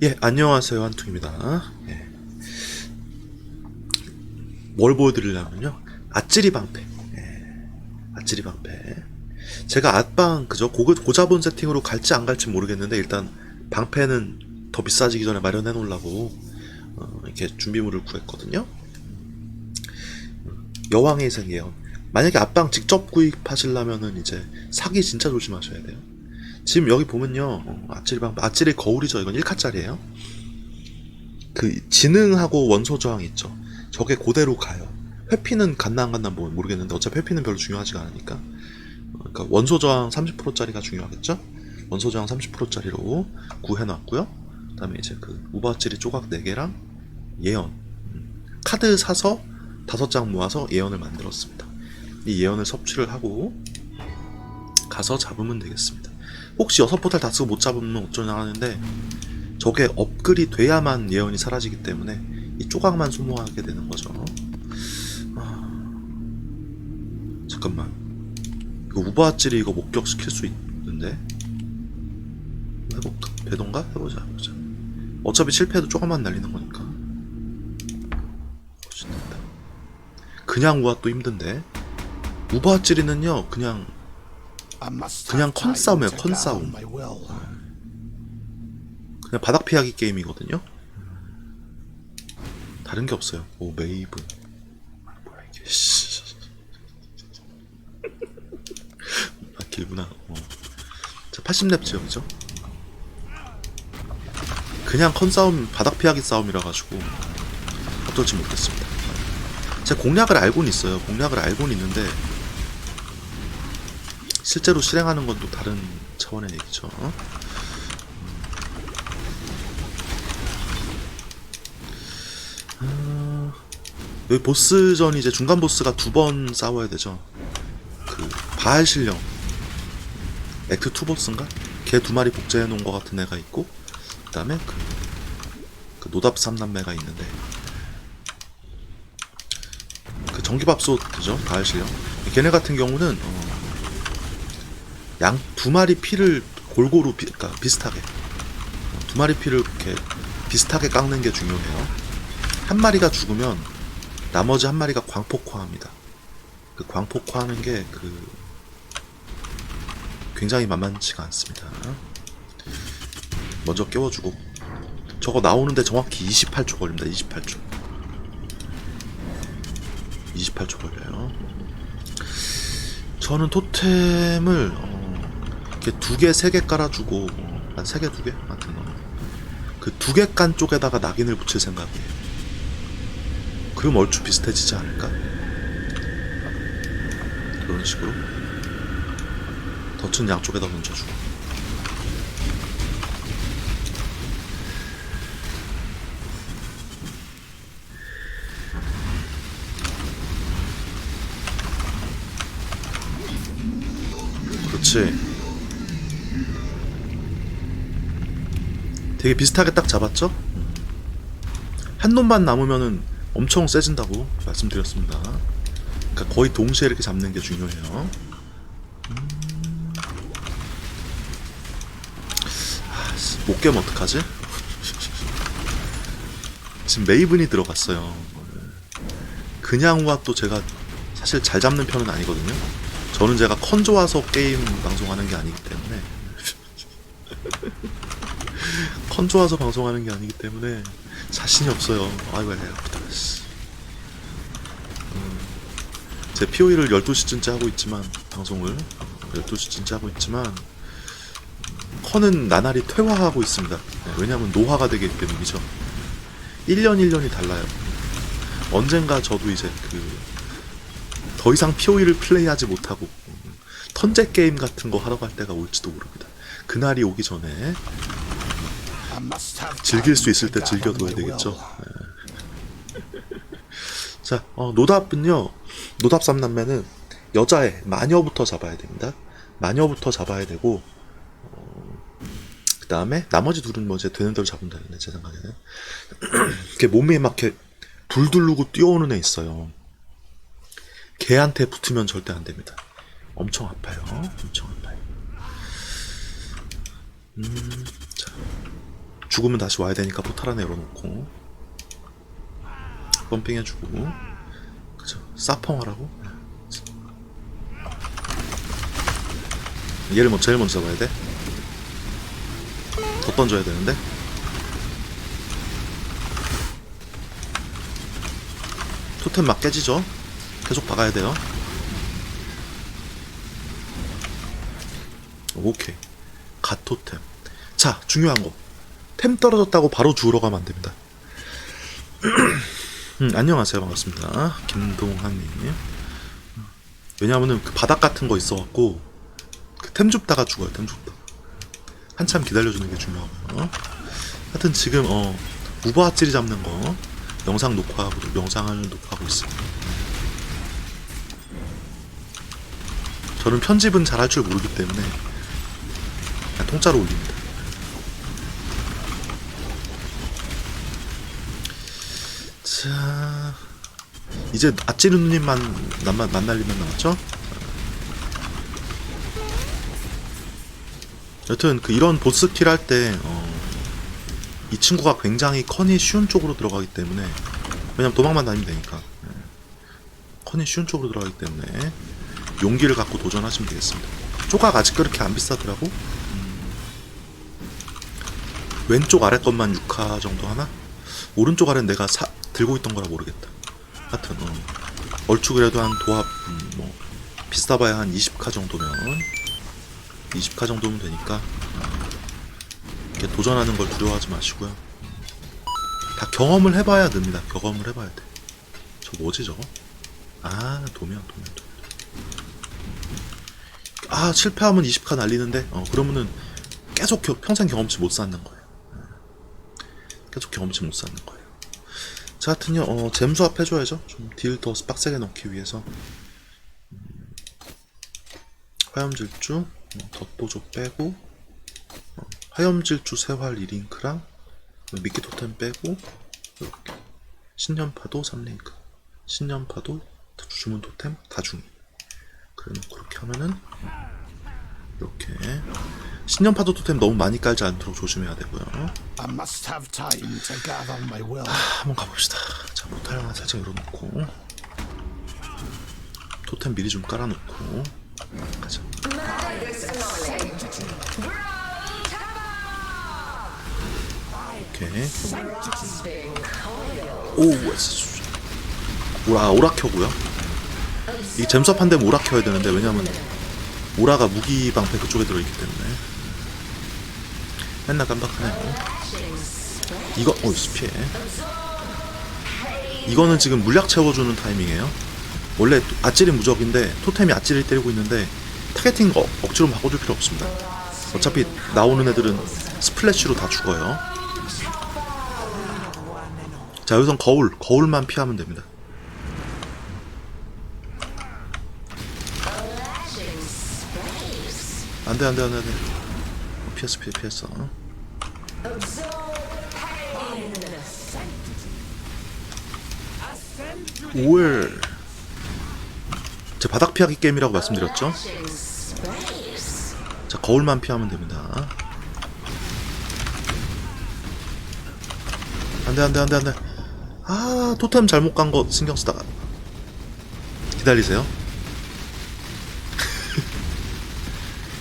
예, 안녕하세요. 한퉁입니다. 예. 뭘 보여드리려면요. 아찌리 방패. 예. 아찌리 방패. 제가 앗방, 그죠? 고, 고자본 세팅으로 갈지 안 갈지 모르겠는데, 일단, 방패는 더 비싸지기 전에 마련해 놓으려고, 어, 이렇게 준비물을 구했거든요. 여왕의 생예언. 만약에 앞방 직접 구입하시려면은 이제 사기 진짜 조심하셔야 돼요. 지금 여기 보면요. 어, 아찔이 방 아찔이 거울이죠. 이건 1카짜리예요. 그 지능하고 원소 저항 있죠. 저게 그대로 가요. 회피는 갔나 안 갔나 뭐 모르겠는데 어차피 회피는 별로 중요하지가 않으니까. 어, 그러니까 원소 저항 30%짜리가 중요하겠죠. 원소 저항 30%짜리로 구해 놨고요. 그 다음에 이제 그 우바찌리 조각 4개랑 예언. 음, 카드 사서 다섯 장 모아서 예언을 만들었습니다. 이 예언을 섭취를 하고 가서 잡으면 되겠습니다. 혹시 여섯 포탈 다 쓰고 못 잡으면 어쩌냐 하는데 저게 업글이 돼야만 예언이 사라지기 때문에 이 조각만 소모하게 되는 거죠. 아... 잠깐만. 이거 우바찌리 이거 목격시킬 수 있는데 해볼까? 배동가? 해보자 해보자. 어차피 실패해도 조금만 날리는 거니까. 그냥 우아 또 힘든데. 우바찌리는요 그냥 그냥 컨싸움이에요 컨싸움. 그냥 바닥 피하기 게임이거든요. 다른 게 없어요. 오 메이브. 뭐야 이게? 씨. 아 길구나. 어. 자 80렙 지역이죠. 그냥 컨싸움 바닥 피하기 싸움이라 가지고 어떨지 모르겠습니다. 제가 공략을 알고는 있어요. 공략을 알고는 있는데 실제로 실행하는 건 또 다른 차원의 얘기죠. 아, 여기 보스전 이제 중간 보스가 두 번 싸워야 되죠. 그 바알 실령 액트 투 보스인가? 걔 두 마리 복제해 놓은 것 같은 애가 있고, 그다음에 그, 그 노답 삼남매가 있는데 그 전기밥솥 그죠? 바알 실령. 걔네 같은 경우는 어, 양 두 마리 피를 골고루 비, 그러니까 비슷하게 어, 두 마리 피를 이렇게 비슷하게 깎는 게 중요해요. 한 마리가 죽으면 나머지 한 마리가 광폭화합니다. 그 광폭화하는 게 그 굉장히 만만치가 않습니다. 먼저 깨워주고 저거 나오는데 정확히 28초 걸립니다. 28초. 28초 걸려요. 저는 토템을 어, 이렇게 두 개, 세 개 깔아주고 어, 한세 개, 두 개 같은 거. 그 두 개 깐 쪽에다가 낙인을 붙일 생각이에요. 그럼 얼추 비슷해지지 않을까? 그런 식으로 덫은 양쪽에다 던져주고 그렇지 되게 비슷하게 딱 잡았죠? 한 놈만 남으면은 엄청 세진다고 말씀드렸습니다. 그러니까 거의 동시에 이렇게 잡는 게 중요해요. 음. 아, 씨, 못 깨면 어떡하지? 지금 메이븐이 들어갔어요. 그냥 또 제가 사실 잘 잡는 편은 아니거든요. 저는 제가 컨 좋아서 게임 방송하는 게 아니기 때문에 컨 좋아서 방송하는 게 아니기 때문에 자신이 없어요. 아이고, 아이고, 아프다. 씨. 음, 제 POE를 12시쯤째 하고 있지만, 방송을 12시쯤째 하고 있지만, 음, 커는 나날이 퇴화하고 있습니다. 네, 왜냐하면 노화가 되기 때문이죠. 1년 1년이 달라요. 언젠가 저도 이제 그, 더 이상 POE를 플레이하지 못하고, 음, 턴제 게임 같은 거 하러 갈 때가 올지도 모릅니다. 그날이 오기 전에 즐길 수 있을 때 즐겨둬야 되겠죠. 네. 자, 어, 노답은요. 노답 삼남매는 여자애 마녀부터 잡아야 됩니다. 마녀부터 잡아야 되고 그 다음에 나머지 둘은 뭐 이제 되는 대로 잡으면 되는데 제 생각에는 이렇게 몸에 막 이렇게 불 두르고 뛰어오는 애 있어요. 걔한테 붙으면 절대 안 됩니다. 엄청 아파요. 엄청 아파요. 음, 자. 죽으면 다시 와야 되니까 포탈 하나 열어놓고. 펌핑 해주고. 그죠. 사펑하라고? 얘를 뭐 제일 먼저 잡아야 돼? 더 던져야 되는데? 토템 막 깨지죠? 계속 박아야 돼요. 오케이. 갓 토템. 자 중요한 거 템 떨어졌다고 바로 주우러 가면 안 됩니다. 음, 안녕하세요. 반갑습니다. 김동환님. 왜냐하면은 그 바닥 같은 거 있어갖고 그 템 줍다가 죽어요 템 줍다. 한참 기다려주는 게 중요하고요. 하여튼 지금 어 무바찌리 잡는 거 영상 녹화하고 영상을 녹화하고 있습니다. 저는 편집은 잘할 줄 모르기 때문에 통짜로 올립니다 자 이제 아찌르 누님만 만, 만날리면 나왔죠? 여튼 그 이런 보스킬 할때 어, 이 친구가 굉장히 컨이 쉬운 쪽으로 들어가기 때문에 왜냐면 도망만 다니면 되니까 예. 컨이 쉬운 쪽으로 들어가기 때문에 용기를 갖고 도전하시면 되겠습니다. 조각 아직 그렇게 안 비싸더라고. 음. 왼쪽 아래 것만 6화 정도 하나? 오른쪽 아래는 내가 사, 들고 있던 거라 모르겠다. 하여튼 어, 얼추 그래도 한 도합 음, 뭐 비싸봐야 한 20카 정도면 20카 정도면 되니까 이렇게 도전하는 걸 두려워하지 마시고요. 다 경험을 해봐야 됩니다. 경험을 해봐야 돼. 저 뭐지 저거? 아 도면 도면 도면. 아 실패하면 20카 날리는데 어 그러면은 계속 겨- 평생 경험치 못 쌓는 거예요. 계속 경험치 못 쌓는 거예요. 자, 하여튼요, 어, 잼수합 해줘야죠. 좀 딜 더 빡세게 넣기 위해서. 음, 화염질주, 어, 덧보조 빼고, 어, 화염질주 세활 2링크랑, 미끼 토템 빼고, 이렇게. 신년파도 3링크. 신년파도 주문 토템 다중이. 놓고 그렇게 하면은, 이렇게. 신년파도 토템 너무 많이 깔지 않도록 조심해야 되고요. Will. 한번 가봅시다. 자, 포탈 하나 살짝 열어놓고 토템 미리 좀 깔아놓고 가자. 오케이. 오. 오라 오라 켜고요. 이 잼섭한 데면 오라 켜야 되는데 왜냐면 오라가 무기 방패 그쪽에 들어있기 때문에 맨날 깜빡하네요. 이거 어 피해. 이거는 지금 물약 채워주는 타이밍이에요. 원래 아찔이 무적인데 토템이 아찔을 때리고 있는데 타겟팅 어, 억지로 바꿔줄 필요 없습니다. 어차피 나오는 애들은 스플래시로 다 죽어요. 자 여기선 거울, 거울만 피하면 됩니다. 안돼 안돼 안돼 안돼. 피했어 피했어 피했어. 오월 제 바닥 피하기 게임이라고 말씀드렸죠? 자 거울만 피하면 됩니다 안돼 안돼 안돼 안돼 아 토템 잘못 간 거 신경 쓰다가 기다리세요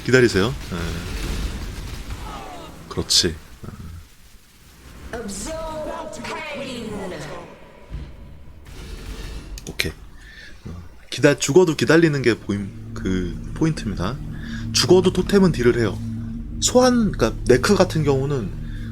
기다리세요 예. 그렇지. 어, 기다 죽어도 기다리는 게 보임 그 포인트입니다. 죽어도 토템은 딜을 해요. 소환 그러니까 네크 같은 경우는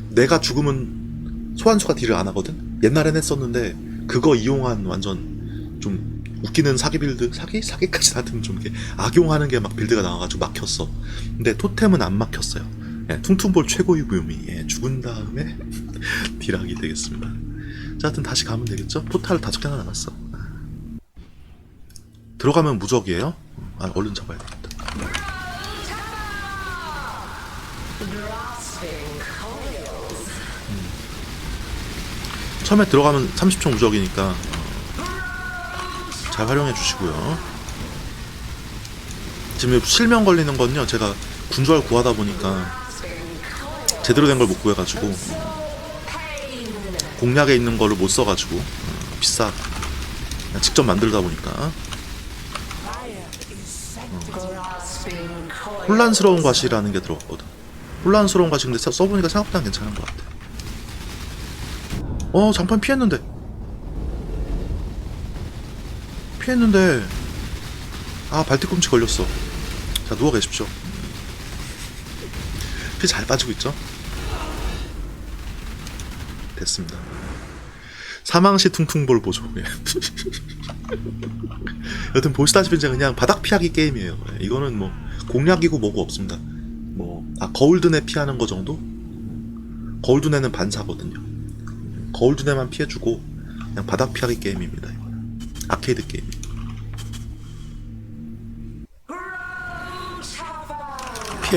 내가 죽으면 소환수가 딜을 안 하거든. 옛날엔 했었는데 그거 이용한 완전 좀 웃기는 사기 빌드 사기 사기까지 하여튼 좀 이렇게 악용하는 게 막 빌드가 나와가지고 막혔어. 근데 토템은 안 막혔어요. 예, 퉁퉁볼 최고의 묘미 예, 죽은 다음에 딜하기 되겠습니다. 자, 하여튼 다시 가면 되겠죠? 포탈 다섯 개나 남았어. 들어가면 무적이에요? 아, 얼른 잡아야 되겠다. 음. 처음에 들어가면 30초 무적이니까 어, 잘 활용해 주시고요. 지금 실명 걸리는 건요, 제가 군주알 구하다 보니까 제대로 된 걸 못 구해가지고 공략에 있는 거를 못 써가지고 어, 비싸. 그냥 직접 만들다 보니까. 어. 혼란스러운 과시라는 게 들어갔거든. 혼란스러운 써- 써보니까 생각보다 괜찮은 것 같아. 어 장판 피했는데 피했는데 아 발뒤꿈치 걸렸어. 자 누워 계십시오. 피 잘 빠지고 있죠? 됐습니다. 사망시 퉁퉁볼 보조. 예. 여튼 보시다시피 이제 그냥 바닥 피하기 게임이에요. 예, 이거는 뭐 공략이고 뭐고 없습니다. 뭐아 거울드네 피하는 거 정도? 거울드네는 반사거든요. 거울드네만 피해주고 그냥 바닥 피하기 게임입니다 이거는. 아케이드 게임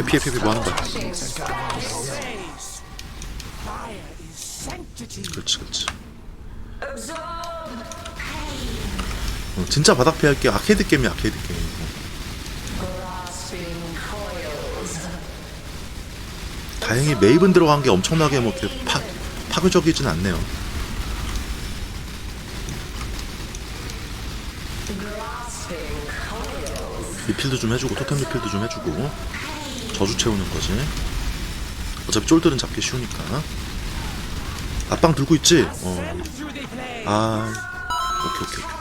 피해 피해 피해 뭐 하는 거야? 그렇지 그렇지. 어, 진짜 바닥 피할 게 아케이드 게임이 아케이드 게임이고 다행히 메이븐 들어간 게 엄청나게 뭐 이렇게 파, 파괴적이진 않네요. 리필도 좀 해주고 토템 리필도 좀 해주고 저주 채우는 거지. 어차피 쫄들은 잡기 쉬우니까. 앞방 들고 있지? 어. 아. 오케이 오케이 오케이.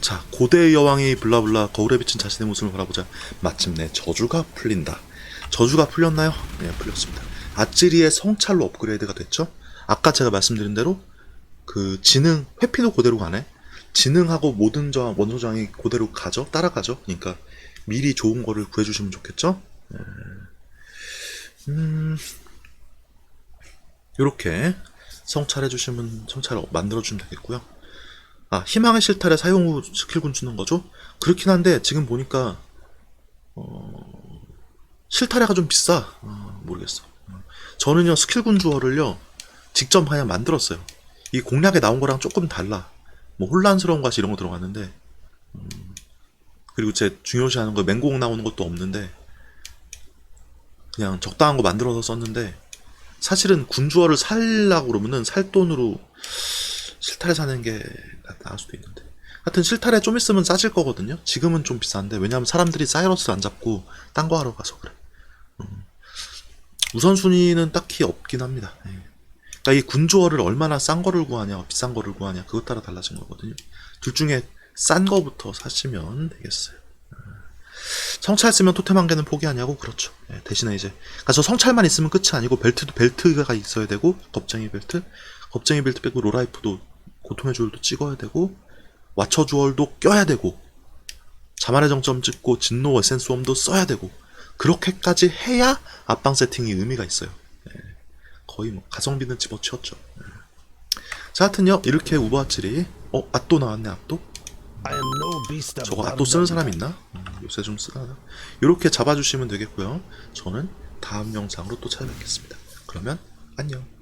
자 고대의 여왕이 블라블라 거울에 비친 자신의 모습을 바라보자 마침내 저주가 풀린다. 저주가 풀렸나요? 네 풀렸습니다. 아찌리의 성찰로 업그레이드가 됐죠? 아까 제가 말씀드린 대로 그 지능 회피도 그대로 가네 지능하고 모든 저항 원소 저항이 그대로 가죠 따라가죠 그러니까 미리 좋은 거를 구해주시면 좋겠죠 네. 음 요렇게 성찰해주시면 성찰 만들어주면 되겠고요 아, 희망의 실타래 사용 후 스킬군 주는 거죠? 그렇긴 한데, 지금 보니까, 어, 실타래가 좀 비싸. 어, 모르겠어. 어. 저는요, 스킬군 주어를요, 직접 그냥 만들었어요. 이 공략에 나온 거랑 조금 달라. 뭐, 혼란스러운 과시 이런 거 들어갔는데, 음, 그리고 제 중요시하는 거 맹공 나오는 것도 없는데, 그냥 적당한 거 만들어서 썼는데, 사실은 군주어를 살라고 그러면은 살 돈으로 실타래 사는 게 나- 나을 수도 있는데. 하여튼 실타래 좀 있으면 싸질 거거든요. 지금은 좀 비싼데 왜냐하면 사람들이 사이러스 안 잡고 딴 거 하러 가서 그래. 음. 우선순위는 딱히 없긴 합니다. 예. 그러니까 이 군조어를 얼마나 싼 거를 구하냐, 비싼 거를 구하냐 그것 따라 달라진 거거든요. 둘 중에 싼 거부터 사시면 되겠어요. 음. 성찰 쓰면 토템 한 개는 포기하냐고 그렇죠. 예, 대신에 이제 저 성찰만 있으면 끝이 아니고 벨트도 벨트가 있어야 되고 겁쟁이 벨트, 겁쟁이 벨트 빼고 로라이프도 고통의 주얼도 찍어야 되고 와처 주얼도 껴야 되고 자만의 정점 찍고 진노 에센스 웜도 써야 되고 그렇게까지 해야 앞방 세팅이 의미가 있어요. 예, 거의 뭐 가성비는 집어치웠죠. 예. 자, 하여튼요 이렇게 우버아치리 어, 앗도 나왔네 앗도. 저거 앗도 쓰는 사람 있나? 음, 요새 좀 쓰나? 이렇게 잡아주시면 되겠고요. 저는 다음 영상으로 또 찾아뵙겠습니다. 그러면 안녕.